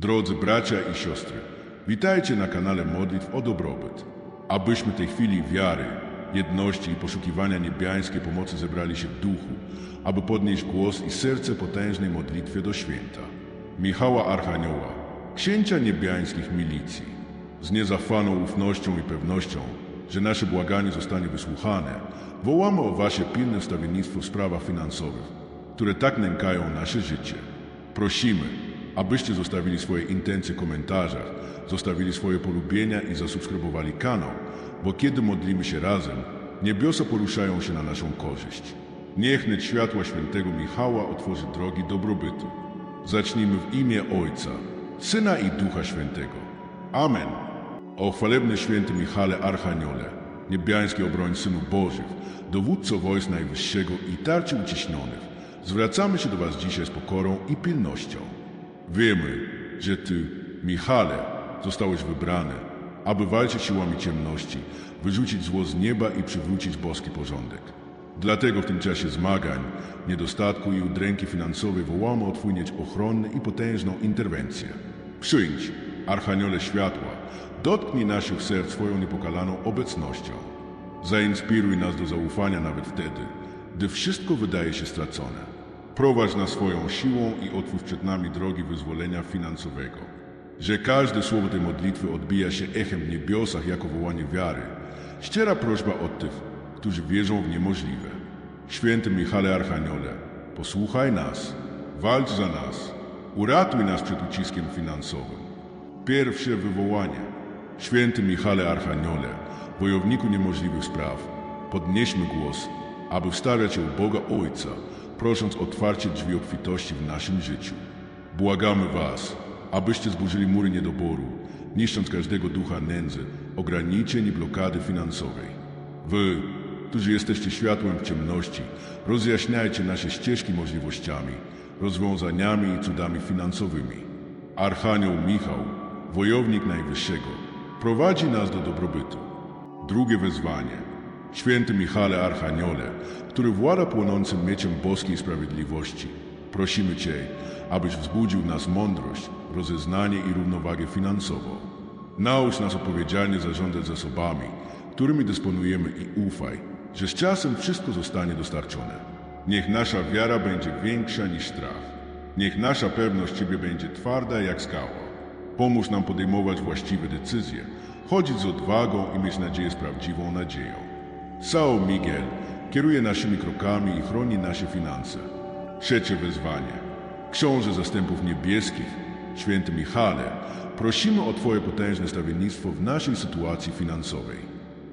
Drodzy bracia i siostry, witajcie na kanale Modlitw o Dobrobyt. Abyśmy tej chwili wiary, jedności i poszukiwania niebiańskiej pomocy zebrali się w duchu, aby podnieść głos i serce potężnej modlitwie do święta. Michała Archanioła, księcia niebiańskich milicji, z niezafaną ufnością i pewnością, że nasze błaganie zostanie wysłuchane, wołamy o wasze pilne wstawiennictwo w sprawach finansowych, które tak nękają nasze życie. Prosimy, abyście zostawili swoje intencje w komentarzach, zostawili swoje polubienia i zasubskrybowali kanał, bo kiedy modlimy się razem, niebiosa poruszają się na naszą korzyść. Niech net światła świętego Michała otworzy drogi dobrobytu. Zacznijmy w imię Ojca, Syna i Ducha Świętego. Amen. O chwalebny święty Michale Archaniole, niebiański obroń Synów Bożych, dowódco wojsk Najwyższego i tarczy uciśnionych, zwracamy się do Was dzisiaj z pokorą i pilnością. Wiemy, że Ty, Michale, zostałeś wybrany, aby walczyć siłami ciemności, wyrzucić zło z nieba i przywrócić boski porządek. Dlatego w tym czasie zmagań, niedostatku i udręki finansowej wołamy o Twój ochronny i potężną interwencję. Przyjdź, Archaniole Światła, dotknij naszych serc swoją niepokalaną obecnością. Zainspiruj nas do zaufania nawet wtedy, gdy wszystko wydaje się stracone. Prowadź nas swoją siłą i otwórz przed nami drogi wyzwolenia finansowego. Że każde słowo tej modlitwy odbija się echem w niebiosach jako wołanie wiary, ściera prośba od tych, którzy wierzą w niemożliwe. Święty Michale Archaniole, posłuchaj nas, walcz za nas, uratuj nas przed uciskiem finansowym. Pierwsze wywołanie. Święty Michale Archaniole, wojowniku niemożliwych spraw, podnieśmy głos, aby wstawiać się u Boga Ojca, prosząc otwarcie drzwi obfitości w naszym życiu. Błagamy Was, abyście zburzyli mury niedoboru, niszcząc każdego ducha nędzy, ograniczeń i blokady finansowej. Wy, którzy jesteście światłem w ciemności, rozjaśniajcie nasze ścieżki możliwościami, rozwiązaniami i cudami finansowymi. Archanioł Michał, wojownik Najwyższego, prowadzi nas do dobrobytu. Drugie wezwanie. Święty Michale Archaniole, który włada płonącym mieczem boskiej sprawiedliwości, prosimy Cię, abyś wzbudził nas mądrość, rozeznanie i równowagę finansową. Naucz nas odpowiedzialnie zarządzać zasobami, którymi dysponujemy i ufaj, że z czasem wszystko zostanie dostarczone. Niech nasza wiara będzie większa niż strach. Niech nasza pewność Ciebie będzie twarda jak skała. Pomóż nam podejmować właściwe decyzje, chodzić z odwagą i mieć nadzieję z prawdziwą nadzieją. Sao Miguel kieruje naszymi krokami i chroni nasze finanse. Trzecie wezwanie. Książę Zastępów Niebieskich, Święty Michale, prosimy o Twoje potężne stawiennictwo w naszej sytuacji finansowej.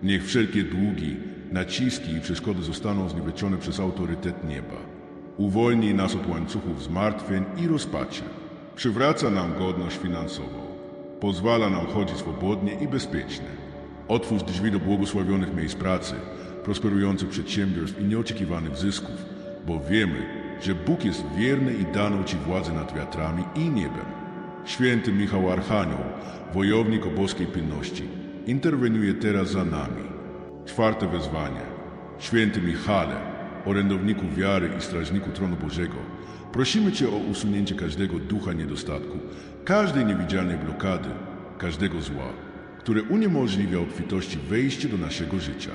Niech wszelkie długi, naciski i przeszkody zostaną zniweczone przez autorytet nieba. Uwolnij nas od łańcuchów zmartwień i rozpaczy. Przywraca nam godność finansową. Pozwala nam chodzić swobodnie i bezpiecznie. Otwórz drzwi do błogosławionych miejsc pracy, prosperujących przedsiębiorstw i nieoczekiwanych zysków, bo wiemy, że Bóg jest wierny i dano Ci władzę nad wiatrami i niebem. Święty Michał Archanioł, wojownik o boskiej pilności, interweniuje teraz za nami. Czwarte wezwanie. Święty Michale, orędowniku wiary i strażniku tronu Bożego, prosimy Cię o usunięcie każdego ducha niedostatku, każdej niewidzialnej blokady, każdego zła, które uniemożliwia obfitości wejście do naszego życia.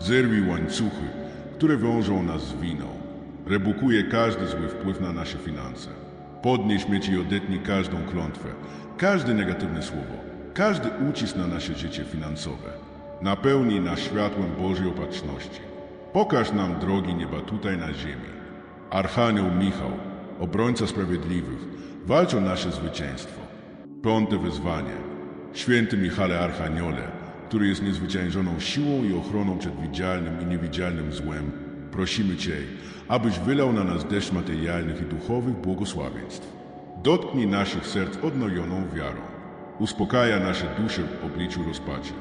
Zerwij łańcuchy, które wiążą nas z winą. Rebukuje każdy zły wpływ na nasze finanse. Podnieś mieć i odetnij każdą klątwę, każde negatywne słowo, każdy ucisk na nasze życie finansowe. Napełnij nas światłem Bożej opatrzności. Pokaż nam drogi nieba tutaj na ziemi. Archanioł Michał, obrońca sprawiedliwych, walcz o nasze zwycięstwo. Piąte wezwanie. Święty Michale Archaniole, który jest niezwyciężoną siłą i ochroną przed widzialnym i niewidzialnym złem, prosimy Cię, abyś wylał na nas deszcz materialnych i duchowych błogosławieństw. Dotknij naszych serc odnojoną wiarą. Uspokaja nasze dusze w obliczu rozpaczy.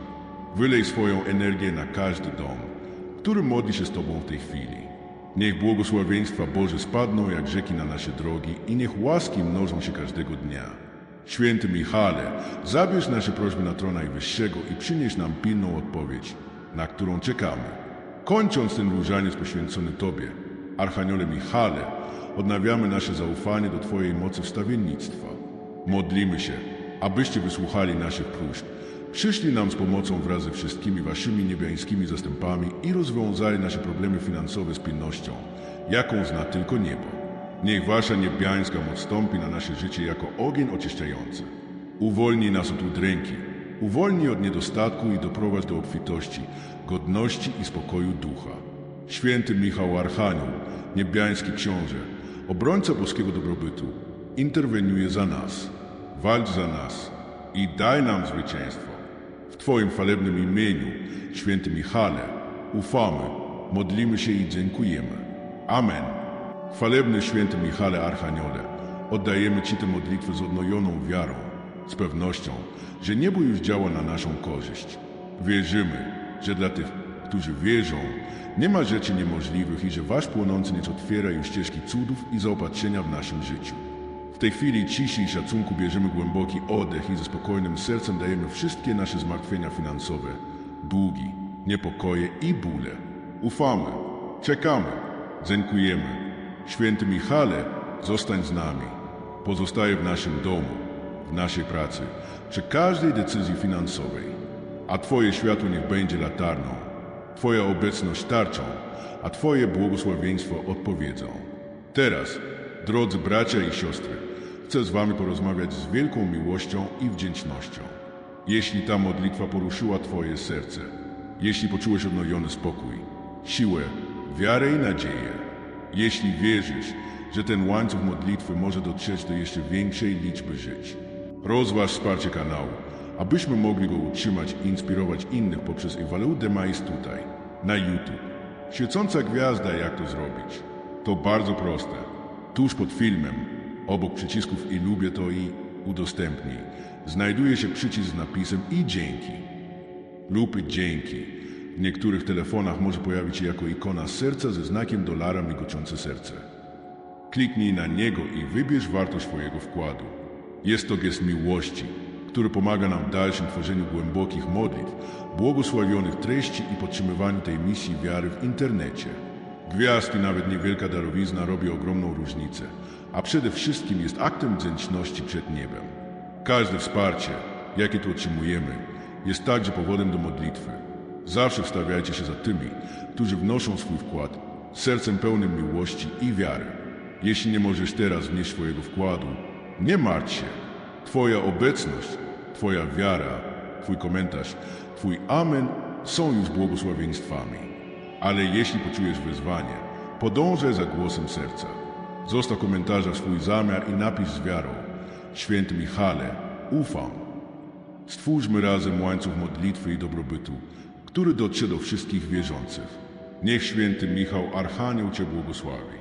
Wylej swoją energię na każdy dom, który modli się z Tobą w tej chwili. Niech błogosławieństwa Boże spadną jak rzeki na nasze drogi i niech łaski mnożą się każdego dnia. Święty Michale, zabierz nasze prośby na tron Najwyższego i przynieś nam pilną odpowiedź, na którą czekamy. Kończąc ten różaniec poświęcony Tobie, Archaniole Michale, odnawiamy nasze zaufanie do Twojej mocy wstawiennictwa. Modlimy się, abyście wysłuchali naszych próśb, przyszli nam z pomocą wraz ze wszystkimi waszymi niebiańskimi zastępami i rozwiązali nasze problemy finansowe z pilnością, jaką zna tylko niebo. Niech wasza niebiańska moc stąpi na nasze życie jako ogień oczyszczający. Uwolnij nas od udręki, uwolnij od niedostatku i doprowadź do obfitości, godności i spokoju ducha. Święty Michał Archanioł, niebiański książę, obrońca boskiego dobrobytu, interweniuje za nas, walcz za nas i daj nam zwycięstwo. W Twoim chwalebnym imieniu, święty Michale, ufamy, modlimy się i dziękujemy. Amen. Chwalebny święty Michale Archaniole, oddajemy Ci tę modlitwę z odnojoną wiarą, z pewnością, że niebo już działa na naszą korzyść. Wierzymy, że dla tych, którzy wierzą, nie ma rzeczy niemożliwych i że Wasz płonący miecz otwiera już ścieżki cudów i zaopatrzenia w naszym życiu. W tej chwili ciszy i szacunku bierzemy głęboki oddech i ze spokojnym sercem dajemy wszystkie nasze zmartwienia finansowe, długi, niepokoje i bóle. Ufamy, czekamy, dziękujemy. Święty Michale, zostań z nami. Pozostaje w naszym domu, w naszej pracy, przy każdej decyzji finansowej. A Twoje światło niech będzie latarną, Twoja obecność tarczą, a Twoje błogosławieństwo odpowiedzą. Teraz, drodzy bracia i siostry, chcę z Wami porozmawiać z wielką miłością i wdzięcznością. Jeśli ta modlitwa poruszyła Twoje serce, jeśli poczułeś odnowiony spokój, siłę, wiarę i nadzieję, jeśli wierzysz, że ten łańcuch modlitwy może dotrzeć do jeszcze większej liczby żyć, rozważ wsparcie kanału, abyśmy mogli go utrzymać i inspirować innych poprzez Evaleu Demais tutaj, na YouTube. Świecąca gwiazda, jak to zrobić? To bardzo proste. Tuż pod filmem, obok przycisków i lubię to i udostępnij, znajduje się przycisk z napisem i dzięki lub dzięki. W niektórych telefonach może pojawić się jako ikona serca ze znakiem dolara migoczące serce. Kliknij na niego i wybierz wartość swojego wkładu. Jest to gest miłości, który pomaga nam w dalszym tworzeniu głębokich modlitw, błogosławionych treści i podtrzymywaniu tej misji wiary w internecie. Gwiazd i nawet niewielka darowizna robi ogromną różnicę, a przede wszystkim jest aktem wdzięczności przed niebem. Każde wsparcie, jakie tu otrzymujemy, jest także powodem do modlitwy. Zawsze wstawiajcie się za tymi, którzy wnoszą swój wkład sercem pełnym miłości i wiary. Jeśli nie możesz teraz wnieść swojego wkładu, nie martw się. Twoja obecność, Twoja wiara, Twój komentarz, Twój amen są już błogosławieństwami. Ale jeśli poczujesz wezwanie, podążaj za głosem serca. Zostaw komentarza swój zamiar i napisz z wiarą. Święty Michale, ufam. Stwórzmy razem łańcuch modlitwy i dobrobytu, który dotrze do wszystkich wierzących. Niech święty Michał Archanioł Cię błogosławi.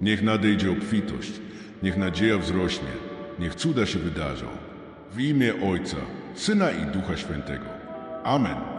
Niech nadejdzie obfitość, niech nadzieja wzrośnie, niech cuda się wydarzą. W imię Ojca, Syna i Ducha Świętego. Amen.